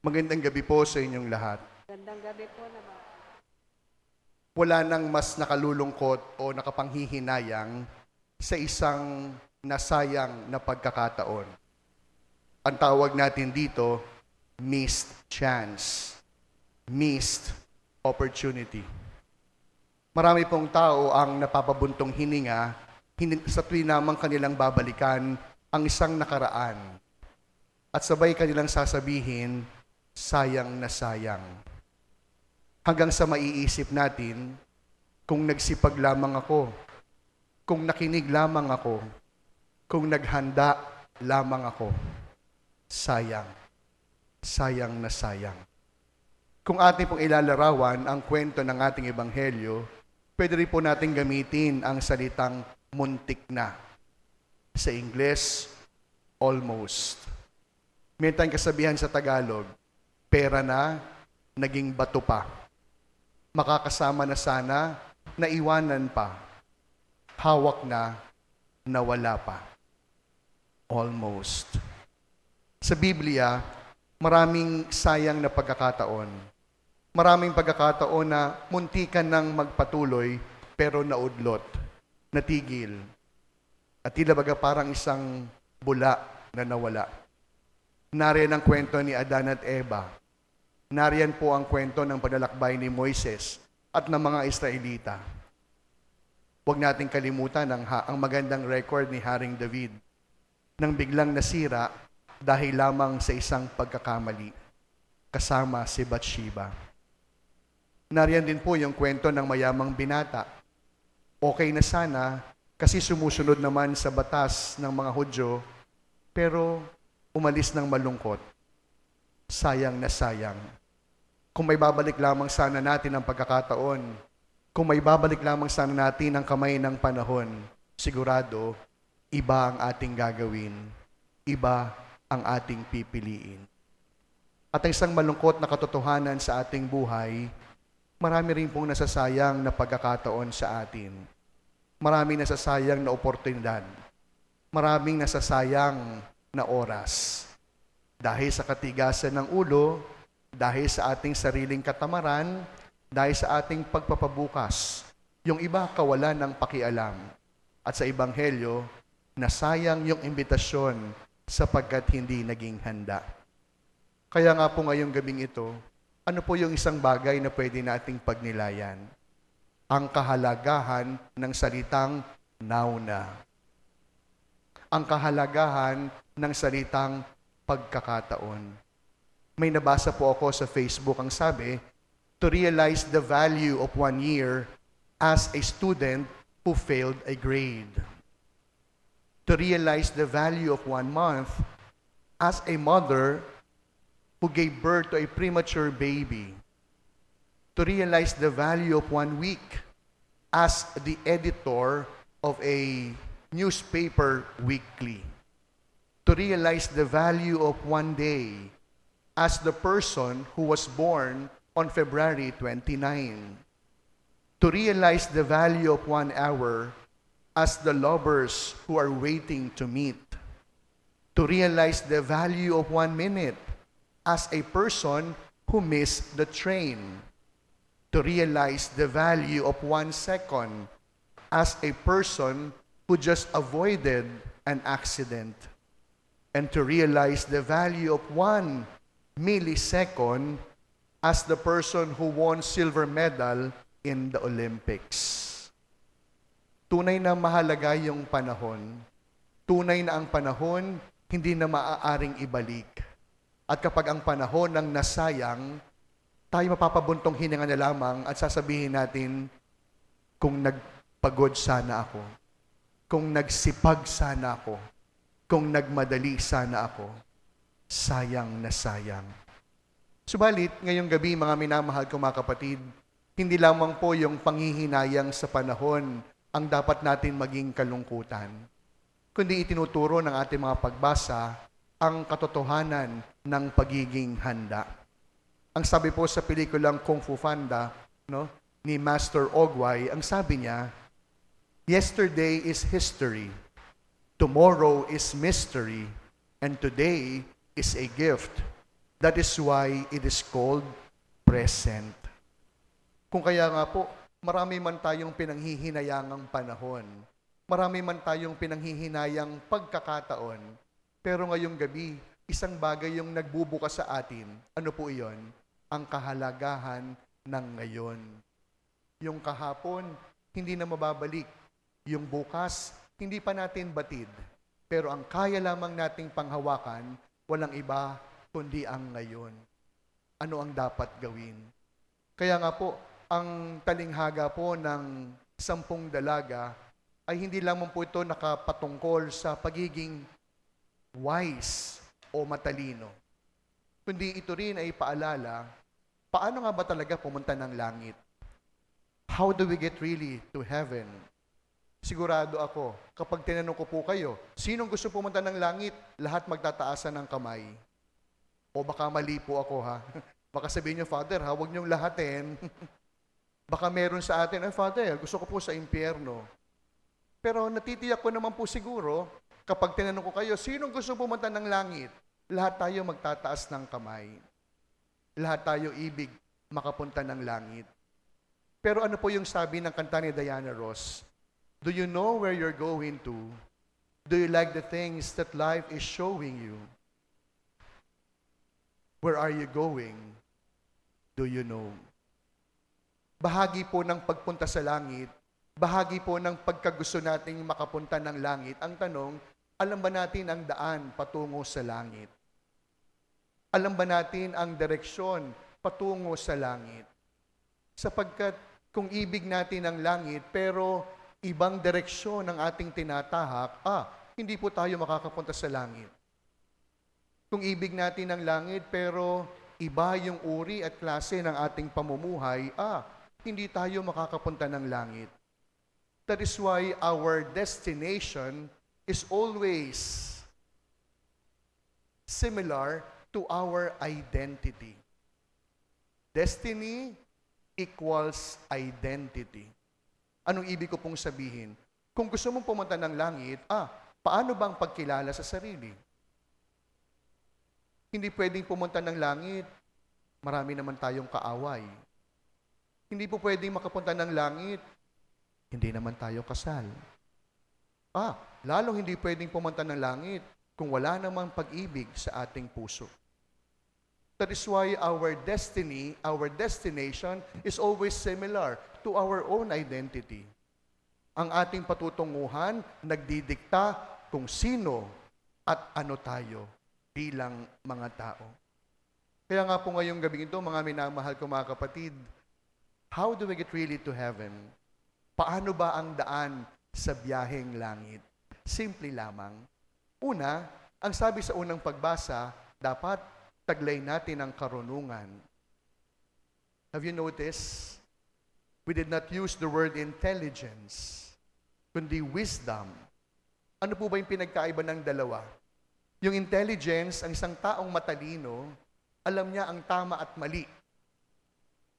Magandang gabi po sa inyong lahat. Gandang gabi po naman. Wala nang mas nakalulungkot o nakapanghihinayang sa isang nasayang na pagkakataon. Ang tawag natin dito, missed chance. Missed opportunity. Marami pong tao ang napapabuntong hininga hin- sa tuwi namang kanilang babalikan ang isang nakaraan. At sabay kanilang sasabihin, sayang na sayang. Hanggang sa maiisip natin, kung nagsipag lamang ako, kung nakinig lamang ako, kung naghanda lamang ako, sayang, sayang na sayang. Kung ating pong ilalarawan ang kwento ng ating ebanghelyo, pwede rin po natin gamitin ang salitang muntik na. Sa Ingles, almost. May tayong kasabihan sa Tagalog, pera na, naging bato pa. Makakasama na sana, naiwanan pa. Hawak na, nawala pa. Almost. Sa Biblia, maraming sayang na pagkakataon. Maraming pagkakataon na muntikan ng magpatuloy pero naudlot, natigil. At tila baga parang isang bula na nawala. Nariyan ang kwento ni Adan at Eva. Nariyan po ang kwento ng paglalakbay ni Moises at ng mga Israelita. Huwag nating kalimutan ang, ang magandang record ni Haring David nang biglang nasira dahil lamang sa isang pagkakamali kasama si Bathsheba. Nariyan din po yung kwento ng mayamang binata. Okay na sana kasi sumusunod naman sa batas ng mga Hudyo pero umalis ng malungkot. Sayang na sayang. Kung may babalik lamang sana natin ang pagkakataon, kung may babalik lamang sana natin ang kamay ng panahon, sigurado, iba ang ating gagawin, iba ang ating pipiliin. At ang isang malungkot na katotohanan sa ating buhay, marami rin pong nasasayang na pagkakataon sa atin. Maraming nasasayang na oportunidad. Maraming nasasayang na oras. Dahil sa katigasan ng ulo, dahil sa ating sariling katamaran, dahil sa ating pagpapabukas. Yung iba kawalan ng pakialam. At sa Ebanghelyo, nasayang yung imbitasyon sapagkat hindi naging handa. Kaya nga po ngayong gabing ito, ano po yung isang bagay na pwede nating pagnilayan? Ang kahalagahan ng salitang now na. Ang kahalagahan ng salitang pagkakataon. May nabasa po ako sa Facebook ang sabi, to realize the value of one year as a student who failed a grade. To realize the value of one month as a mother who gave birth to a premature baby. To realize the value of one week as the editor of a newspaper weekly. To realize the value of one day as the person who was born on February 29. To realize the value of one hour as the lovers who are waiting to meet. To realize the value of one minute as a person who missed the train. To realize the value of one second as a person who just avoided an accident. And to realize the value of one millisecond as the person who won silver medal in the Olympics. Tunay na mahalaga yung panahon. Tunay na ang panahon hindi na maaaring ibalik. At kapag ang panahon ng nasayang, tayo mapapabuntong hininga na lamang at sasabihin natin, kung nagpagod sana ako, kung nagsipag sana ako, kung nagmadali sana ako, sayang na sayang. Subalit, ngayong gabi, mga minamahal kong mga kapatid, hindi lamang po yung panghihinayang sa panahon ang dapat natin maging kalungkutan, kundi itinuturo ng ating mga pagbasa ang katotohanan ng pagiging handa. Ang sabi po sa pelikulang Kung Fu Panda, no, ni Master Ogwai, ang sabi niya, Yesterday is history, tomorrow is mystery, and today is a gift. That is why it is called present. Kung kaya nga po, marami man tayong pinanghihinayangang panahon, marami man tayong pinanghihinayang pagkakataon, pero ngayong gabi, isang bagay yung nagbubukas sa atin. Ano po iyon? Ang kahalagahan ng ngayon. Yung kahapon, hindi na mababalik. Yung bukas, hindi pa natin batid. Pero ang kaya lamang nating panghawakan, walang iba kundi ang ngayon. Ano ang dapat gawin? Kaya nga po, ang talinghaga po ng sampung dalaga ay hindi lamang po ito nakapatungkol sa pagiging wise o matalino. Kundi ito rin ay paalala, paano nga ba talaga pumunta ng langit? How do we get really to heaven? Sigurado ako, kapag tinanong ko po kayo, sinong gusto pumunta ng langit? Lahat magtataasan ng kamay. O baka mali po ako ha. Baka sabihin niyo, Father, ha, huwag niyong lahatin. baka meron sa atin, ay Father, gusto ko po sa impyerno. Pero natitiyak ko naman po siguro, kapag tinanong ko kayo, sinong gusto pumunta ng langit? Lahat tayo magtataas ng kamay. Lahat tayo ibig makapunta ng langit. Pero ano po yung sabi ng kanta ni Diana Ross? Do you know where you're going to? Do you like the things that life is showing you? Where are you going? Do you know? Bahagi po ng pagpunta sa langit, bahagi po ng pagkagusto nating makapunta ng langit. Ang tanong, alam ba natin ang daan patungo sa langit? Alam ba natin ang direksyon patungo sa langit? Sapagkat kung ibig natin ang langit pero ibang direksyon ang ating tinatahak, ah, hindi po tayo makakapunta sa langit. Kung ibig natin ang langit pero iba yung uri at klase ng ating pamumuhay, ah, hindi tayo makakapunta ng langit. That is why our destination is always similar to our identity. Destiny equals identity. Anong ibig ko pong sabihin? Kung gusto mong pumunta ng langit, ah, paano bang pagkilala sa sarili? Hindi pwedeng pumunta ng langit, marami naman tayong kaaway. Hindi po pwedeng makapunta ng langit, hindi naman tayo kasal. Ah, lalong hindi pwedeng pumunta ng langit kung wala namang pag-ibig sa ating puso. That is why our destiny, our destination is always similar to our own identity. Ang ating patutunguhan nagdidikta kung sino at ano tayo bilang mga tao. Kaya nga po ngayong gabi ito, mga minamahal ko mga kapatid, how do we get really to heaven? Paano ba ang daan sa biyaheng langit? Simple lamang. Una, ang sabi sa unang pagbasa, dapat taglay natin ang karunungan. Have you noticed? We did not use the word intelligence, kundi wisdom. Ano po ba yung pinagkaiba ng dalawa? Yung intelligence, ang isang taong matalino, alam niya ang tama at mali.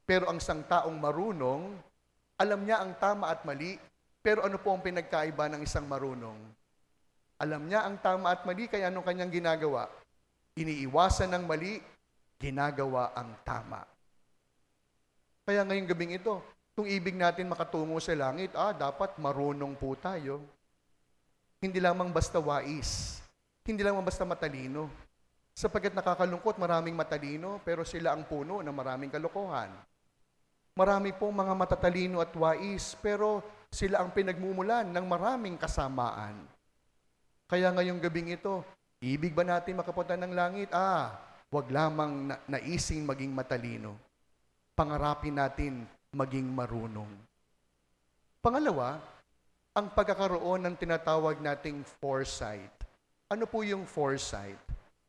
Pero ang isang taong marunong, alam niya ang tama at mali, pero ano po ang pinagkaiba ng isang marunong? Alam niya ang tama at mali, kaya anong kanyang ginagawa? Iniiwasan ng mali, ginagawa ang tama. Kaya ngayong gabing ito, kung ibig natin makatungo sa langit, ah, dapat marunong po tayo. Hindi lamang basta wais, hindi lamang basta matalino. Sapagkat nakakalungkot, maraming matalino, pero sila ang puno ng maraming kalokohan. Marami pong mga matatalino at wais, pero sila ang pinagmumulan ng maraming kasamaan. Kaya ngayong gabing ito, ibig ba natin makapunta ng langit? Ah, wag lamang na, naising maging matalino. Pangarapin natin maging marunong. Pangalawa, ang pagkakaroon ng tinatawag nating foresight. Ano po yung foresight?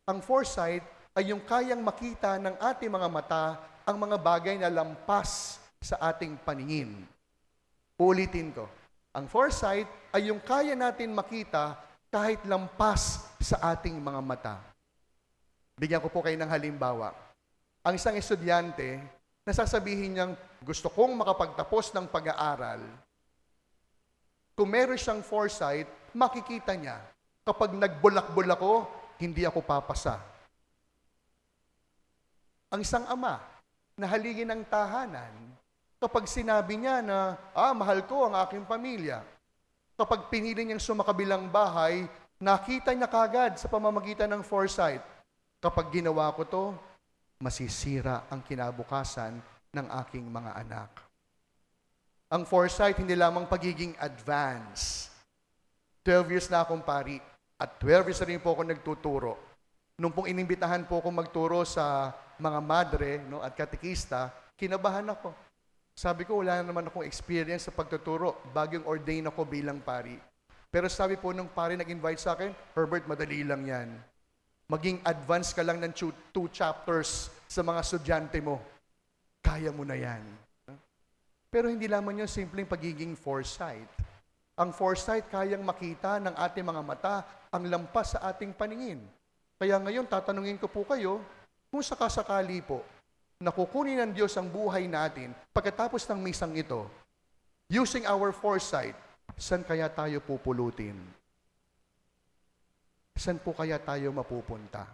Ang foresight ay yung kayang makita ng ating mga mata ang mga bagay na lampas sa ating paningin. Ulitin ko. Ang foresight ay yung kaya natin makita kahit lampas sa ating mga mata. Bigyan ko po kayo ng halimbawa. Ang isang estudyante, nasasabihin niyang, gusto kong makapagtapos ng pag-aaral. Kung meron siyang foresight, makikita niya, kapag nagbulak-bulak ako, hindi ako papasa. ang isang ama na haligi ng tahanan kapag sinabi niya na, ah, mahal ko ang aking pamilya. Kapag pinili niyang sumakabilang bahay, nakita niya kagad sa pamamagitan ng foresight. Kapag ginawa ko to, masisira ang kinabukasan ng aking mga anak. Ang foresight, hindi lamang pagiging advance. 12 years na akong pari at 12 years na rin po ako nagtuturo. Nung pong inimbitahan po ako magturo sa mga madre no, at katikista, kinabahan ako. Sabi ko, wala na naman akong experience sa pagtuturo. Bagong ordain ako bilang pari. Pero sabi po nung pari nag-invite sa akin, Herbert, madali lang yan. Maging advance ka lang ng two chapters sa mga estudyante mo. Kaya mo na yan. Pero hindi lamang yun simpleng pagiging foresight. Ang foresight kayang makita ng ating mga mata ang lampas sa ating paningin. Kaya ngayon, tatanungin ko po kayo, kung sakasakali po, nakukunin ng Diyos ang buhay natin pagkatapos ng misang ito, using our foresight, saan kaya tayo pupulutin? Saan po kaya tayo mapupunta?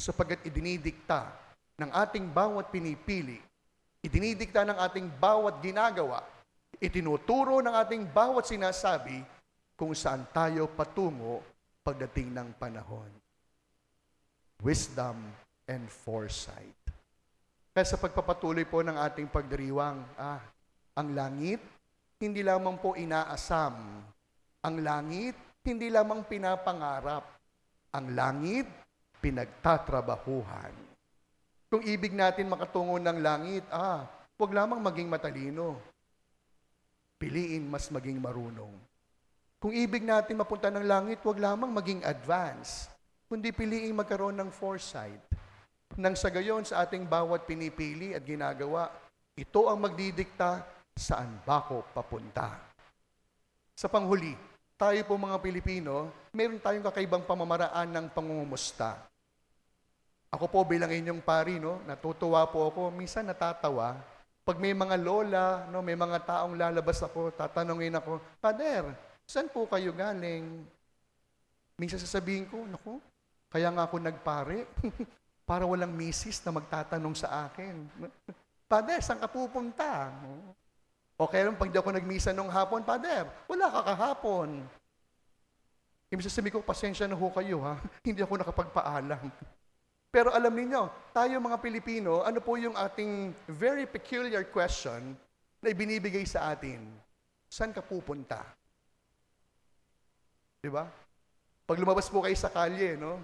Sapagkat idinidikta ng ating bawat pinipili, idinidikta ng ating bawat ginagawa, itinuturo ng ating bawat sinasabi kung saan tayo patungo pagdating ng panahon. Wisdom and foresight. Kaya sa pagpapatuloy po ng ating pagdiriwang, ah, ang langit, hindi lamang po inaasam. Ang langit, hindi lamang pinapangarap. Ang langit, pinagtatrabahuhan. Kung ibig natin makatungo ng langit, ah, huwag lamang maging matalino. Piliin mas maging marunong. Kung ibig natin mapunta ng langit, huwag lamang maging advance, kundi piliin magkaroon ng foresight. Nang sa gayon sa ating bawat pinipili at ginagawa, ito ang magdidikta saan ba ko papunta. Sa panghuli, tayo po mga Pilipino, meron tayong kakaibang pamamaraan ng pangungumusta. Ako po bilang inyong pari, no, natutuwa po ako, minsan natatawa. Pag may mga lola, no, may mga taong lalabas ako, tatanungin ako, Pader, saan po kayo galing? Minsan sasabihin ko, naku, kaya nga ako nagpare, para walang misis na magtatanong sa akin. Pader, saan ka pupunta? O kaya nung pag di ako nagmisa nung hapon, Pader, wala ka kahapon. Ibig sasabihin ko, pasensya na ho kayo ha, hindi ako nakapagpaalam. Pero alam niyo, tayo mga Pilipino, ano po yung ating very peculiar question na ibinibigay sa atin? Saan ka pupunta? Di ba? Pag lumabas po kayo sa kalye, no?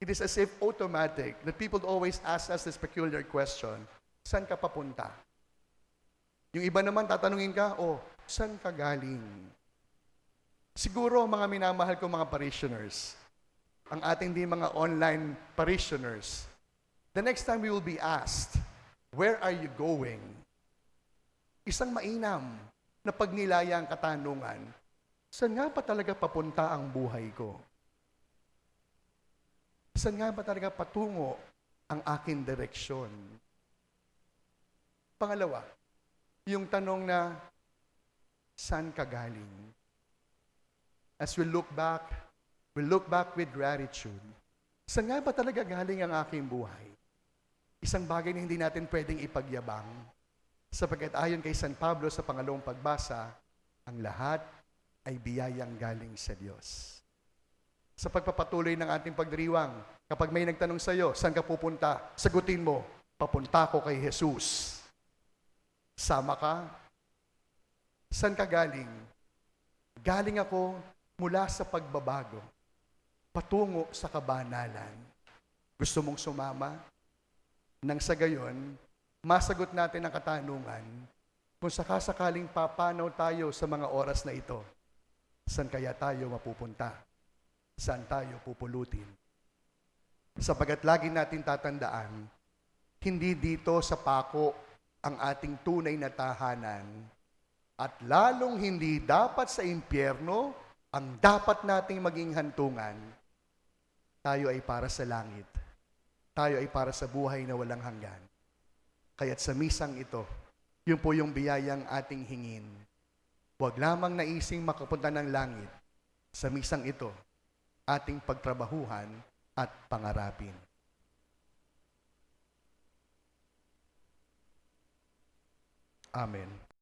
It is as if automatic that people always ask us this peculiar question, saan ka papunta? Yung iba naman, tatanungin ka, oh, saan ka galing? Siguro, mga minamahal ko mga parishioners, ang ating din mga online parishioners, the next time we will be asked, where are you going? Isang mainam na pagnilaya ang katanungan, saan nga pa talaga papunta ang buhay ko? Saan nga ba talaga patungo ang aking direksyon? Pangalawa, yung tanong na, saan ka galing? As we look back, we look back with gratitude. Saan nga ba talaga galing ang aking buhay? Isang bagay na hindi natin pwedeng ipagyabang. Sapagkat ayon kay San Pablo sa pangalawang pagbasa, ang lahat ay biyayang galing sa Diyos sa pagpapatuloy ng ating pagdiriwang. Kapag may nagtanong sa iyo, saan ka pupunta? Sagutin mo, papunta ko kay Jesus. Sama ka? Saan ka galing? Galing ako mula sa pagbabago, patungo sa kabanalan. Gusto mong sumama? Nang sa gayon, masagot natin ang katanungan kung sakasakaling papanaw tayo sa mga oras na ito, saan kaya tayo mapupunta? saan tayo pupulutin. Sapagat lagi natin tatandaan, hindi dito sa pako ang ating tunay na tahanan at lalong hindi dapat sa impyerno ang dapat nating maging hantungan. Tayo ay para sa langit. Tayo ay para sa buhay na walang hanggan. Kaya't sa misang ito, yun po yung biyayang ating hingin. Huwag lamang naising makapunta ng langit. Sa misang ito, ating pagtrabahuhan at pangarapin. Amen.